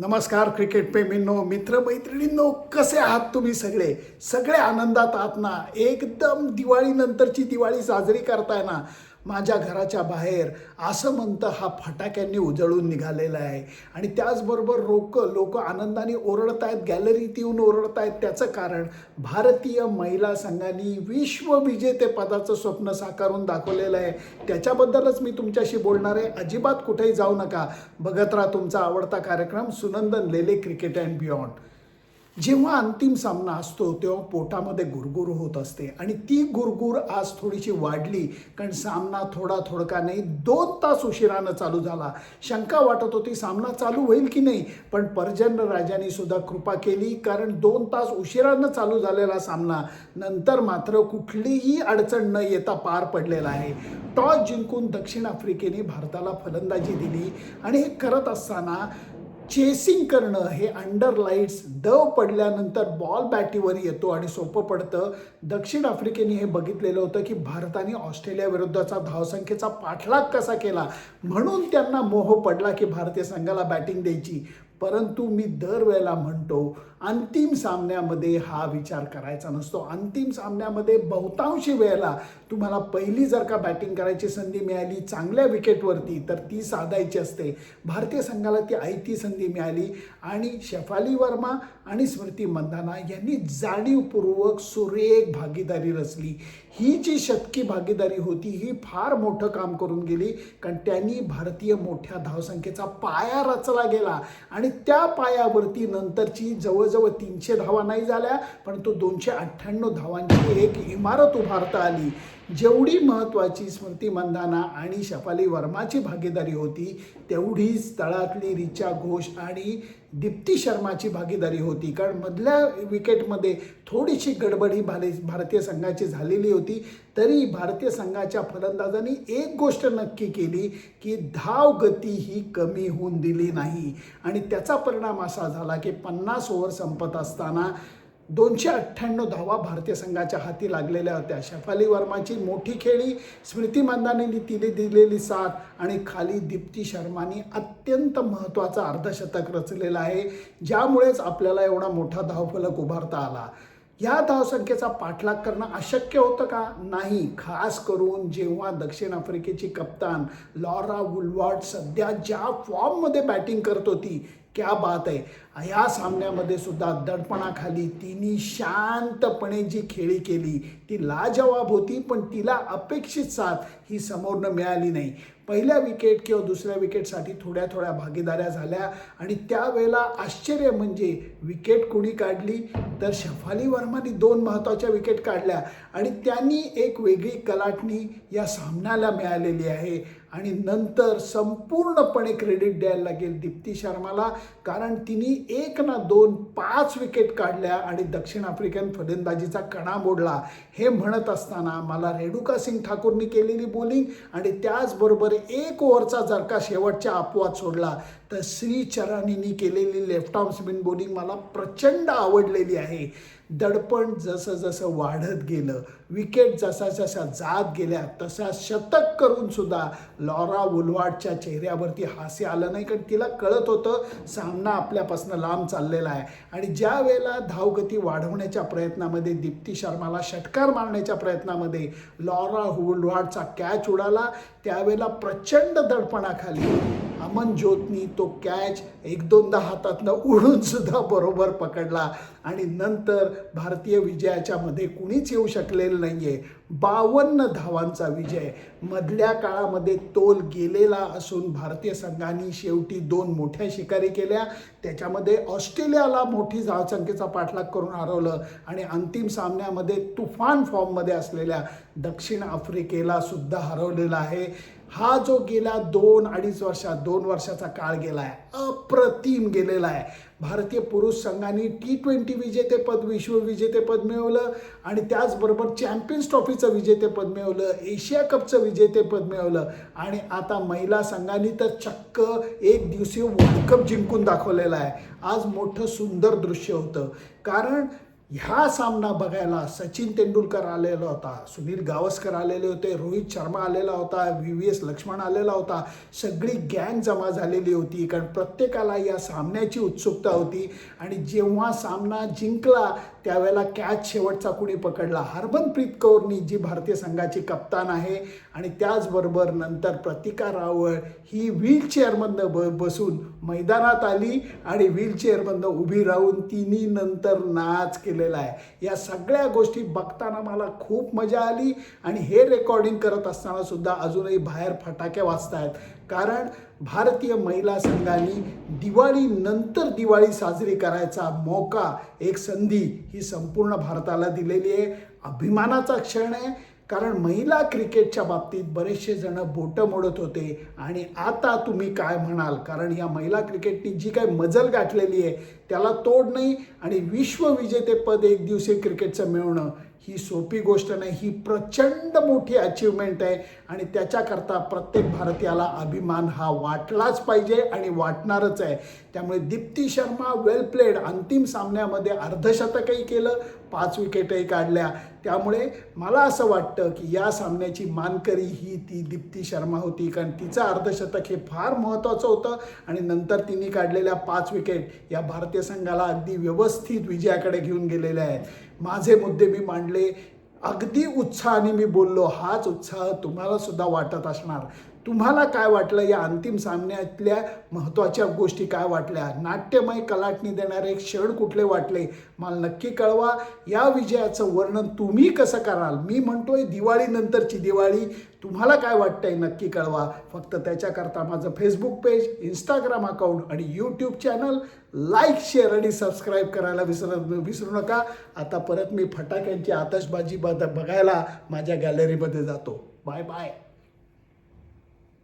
नमस्कार क्रिकेट प्रेमींनो मित्रमैत्रिणींनो कसे आहात तुम्ही सगळे? सगळे आनंदात आहात ना? एकदम दिवाळीनंतरची दिवाळी साजरी करताय ना? माझ्या घराच्या बाहेर. असं म्हणतं हा फटाक्यांनी उजळून निघालेला आहे. आणि त्याचबरोबर लोक लोक आनंदाने ओरडत आहेत गॅलरीत येऊन ओरडत आहेत त्याचं कारण भारतीय महिला संघाने विश्वविजेतेपदाचं स्वप्न साकारून दाखवलेलं आहे. त्याच्याबद्दलच मी तुमच्याशी बोलणार आहे. अजिबात कुठेही जाऊ नका. बघत राहा तुमचा आवडता कार्यक्रम Sunandan Lele cricket and beyond. जेव्हा अंतिम सामना असतो तेव्हा पोटामध्ये गुरगुर होत असते. आणि ती गुरगुर आज थोडीशी वाढली कारण सामना थोडा थोडका नाही दोन तास उशिरानं चालू झाला. शंका वाटत होती सामना चालू होईल की नाही? पण पर्जन्य राजाने सुद्धा कृपा केली कारण दोन तास उशिरानं चालू झालेला सामना नंतर मात्र कुठलीही अडचण न येता पार पडलेला आहे. टॉस जिंकून दक्षिण आफ्रिकेने भारताला फलंदाजी दिली. आणि हे करत असताना चेसिंग करणं हे अंडर लाईट्स दव पडल्यानंतर बॉल बॅटीवर येतो आणि सोपं पडतं. दक्षिण आफ्रिकेने हे बघितलेलं होतं की भारताने ऑस्ट्रेलियाविरुद्धचा धावसंख्येचा पाठलाग कसा केला? म्हणून त्यांना मोह पडला की भारतीय संघाला बॅटिंग द्यायची. परंतु मी दरवेळेला म्हणतो अंतिम सामन्यामध्ये हा विचार करायचा नसतो. अंतिम सामन्यामध्ये बहुतांशी वेळेला तुम्हाला पहिली जर का बॅटिंग करायची संधी मिळाली चांगल्या विकेटवरती तर ती साधायची असते. भारतीय संघाला ती आयती संधी मिळाली. आणि शेफाली वर्मा आणि स्मृती मंदाना यांनी जाणीवपूर्वक सुरेख भागीदारी रचली. ही जी शतकी भागीदारी होती ही फार मोठं काम करून गेली कारण त्यांनी भारतीय मोठ्या धावसंख्येचा पाया रचला गेला. आणि त्या पायावरती नंतरची जवळजवळ तीनशे धावा नाही झाल्या परंतु दोनशे अठ्ठ्याण्णव धावांची एक इमारत उभारता आली. जेवढी महत्त्वाची स्मृती मंदाना आणि शफाली वर्माची भागीदारी होती तेवढीच तळातली रिचा घोष आणि दीप्ती शर्माची भागीदारी होती. कारण मधल्या विकेटमध्ये थोडीशी गडबड ही भाले भारतीय संघाची झालेली होती. तरी भारतीय संघाच्या फलंदाजांनी एक गोष्ट नक्की केली की धाव गती ही कमी होऊन दिली नाही. आणि त्याचा परिणाम असा झाला की पन्नास ओव्हर संपत असताना दोनशे अठ्ठ्याण्णव धावा भारतीय संघाच्या हाती लागलेल्या होत्या. शफाली वर्माची मोठी खेळी स्मृती मंदानेनी तिने दिलेली साथ आणि खाली दीप्ती शर्मानी अत्यंत महत्त्वाचा अर्धशतक रचलेला आहे. ज्यामुळेच आपल्याला एवढा मोठा धावफलक उभारता आला. या धावसंख्येचा पाठलाग करणं अशक्य होतं का? नाही. खास करून जेव्हा दक्षिण आफ्रिकेची कप्तान लॉरा वुलवार्ड सध्या ज्या फॉर्ममध्ये बॅटिंग करत होती क्या बात आहे. या सामन्यामध्ये सुद्धा दडपणाखाली तिने शांतपणे जी खेळी केली ती लाजवाब होती पण तिला अपेक्षित साथ ही समोरनं मिळाली नाही. पहिल्या विकेट किंवा दुसऱ्या विकेटसाठी थोड्या थोड्या भागीदाऱ्या झाल्या आणि त्यावेळेला आश्चर्य म्हणजे विकेट कुणी काढली? तर शफाली वर्माने दोन महत्त्वाच्या विकेट काढल्या आणि त्यांनी एक वेगळी कलाटणी या सामन्याला मिळालेली आहे. आणि नंतर संपूर्णपणे क्रेडिट द्यायला लागेल दीप्ती शर्माला कारण तिने एक ना दोन पाच विकेट काढल्या आणि दक्षिण आफ्रिकन फलंदाजीचा कणा मोडला. हे म्हणत असताना मला रेणुका सिंग ठाकूरनी केलेली बॉलिंग आणि त्याचबरोबर एक ओव्हरचा जर का शेवटच्या अपवाद सोडला तर श्री चरानीनी केलेली लेफ्ट आर्म स्पिन बॉलिंग मला प्रचंड आवडलेली आहे. दडपण जसं जसं वाढत गेलं विकेट जसा जसा जात गेल्या तसा शतक करून सुद्धा लॉरा वुलवाडच्या चेहऱ्यावरती हास्य आलं नाही. कारण तिला कळत होतं सामना आपल्यापासून लांब चाललेला आहे. आणि ज्या वेळेला धावगती वाढवण्याच्या प्रयत्नामध्ये दीप्ती शर्माला षटकार मारण्याच्या प्रयत्नामध्ये लॉरा वुलवाडचा कॅच उडाला त्यावेळेला प्रचंड दडपणाखाली. अमन ज्योतनी तो कॅच एक दोनदा हातातनं उडून सुद्धा बरोबर पकडला. आणि नंतर भारतीय विजयाच्या मध्ये कुणीच येऊ शकलेलं नाही आहे बावन्न धावांचा विजय. मधल्या काळामध्ये तोल गेलेला असून भारतीय संघाने शेवटी दोन मोठ्या शिकारी केल्या. त्याच्यामध्ये ऑस्ट्रेलियाला मोठी धावसंख्येचा पाठलाग करून हरवलं. आणि अंतिम सामन्यामध्ये तुफान फॉर्ममध्ये असलेल्या दक्षिण आफ्रिकेला सुद्धा हरवलेला आहे. हा जो गेल्या दोन अडीच वर्षात दोन वर्षाचा काळ गेला आहे अप्रतिम गेलेला आहे. भारतीय पुरुष संघाने टी ट्वेंटी विजेतेपद विश्व विजेतेपद मिळवलं आणि त्याचबरोबर चॅम्पियन्स ट्रॉफीचं विजेतेपद मिळवलं एशिया कपचं विजेतेपद मिळवलं आणि आता महिला संघाने तर चक्क एक दिवसीय वर्ल्ड कप जिंकून दाखवलेला आहे. आज मोठं सुंदर दृश्य होतं. कारण ह्या सामना बघायला सचिन तेंडुलकर आलेला होता सुनील गावस्कर आलेले होते रोहित शर्मा आलेला होता व्ही व्ही एस लक्ष्मण आलेला होता. सगळी गँग जमा झालेली होती कारण प्रत्येकाला या सामन्याची उत्सुकता होती. आणि जेव्हा सामना जिंकला त्यावेळेला कॅच शेवटचा कुणी पकडला? हरमनप्रीत कौरनी जी भारतीय संघाची कप्तान आहे. आणि त्याचबरोबर नंतर प्रतिका रावळ ही व्हीलचेअरमधनं ब बसून मैदानात आली आणि व्हीलचेअरमधनं उभी राहून तिन्ही नंतर नाच केलेला आहे. या सगळ्या गोष्टी बघताना मला खूप मजा आली आणि हे रेकॉर्डिंग करत असताना सुद्धा अजूनही बाहेर फटाके वाचत आहेत कारण भारतीय महिला संघाने दिवाळी नंतर दिवाळी साजरी करायचा मौका एक संधी ही संपूर्ण भारताला दिलेली आहे. अभिमानाचा क्षण आहे. कारण महिला क्रिकेटच्या बाबतीत बरेचसे जण बोटं मोडत होते. आणि आता तुम्ही काय म्हणाल? कारण या महिला क्रिकेटनी जी काही मजल गाठलेली आहे त्याला तोड नाही आणि विश्वविजेतेपद एक दिवसीय क्रिकेटचं मिळवणं ही सोपी गोष्ट नाही. ही प्रचंड मोठी अचिव्हमेंट आहे आणि त्याच्याकरता प्रत्येक भारतीयाला अभिमान हा वाटलाच पाहिजे आणि वाटणारच आहे. त्यामुळे दीप्ती शर्मा वेल प्लेड अंतिम सामन्यामध्ये अर्धशतकही केलं पाच विकेटही काढल्या. त्यामुळे मला असं वाटतं की या सामन्याची मानकरी ही ती दीप्ती शर्मा होती. कारण तिचं अर्धशतक हे फार महत्त्वाचं होतं आणि नंतर तिने काढलेल्या पाच विकेट या भारतीय संघाला अगदी व्यवस्थित विजयाकडे घेऊन गेलेल्या आहेत. माझे मुद्दे मी मांडले. अगदी उत्साहाने मी बोललो. हाच उत्साह तुम्हाला सुद्धा वाटत असणार. तुम्हाला काय वाटलं या अंतिम सामन्यातल्या महत्त्वाच्या गोष्टी काय वाटल्या? नाट्यमय कलाटणी देणारे क्षण कुठले वाटले? मला नक्की कळवा. या विजयाचं वर्णन तुम्ही कसं कराल? मी म्हणतोय दिवाळीनंतरची दिवाळी. तुम्हाला काय वाटतंय नक्की कळवा. फक्त त्याच्याकरता माझं फेसबुक पेज इंस्टाग्राम अकाउंट आणि यूट्यूब चॅनल लाईक शेअर आणि सबस्क्राईब करायला विसर विसरू नका. आता परत मी फटाक्यांची आतषबाजी बघायला माझ्या गॅलरीमध्ये जातो. Bye bye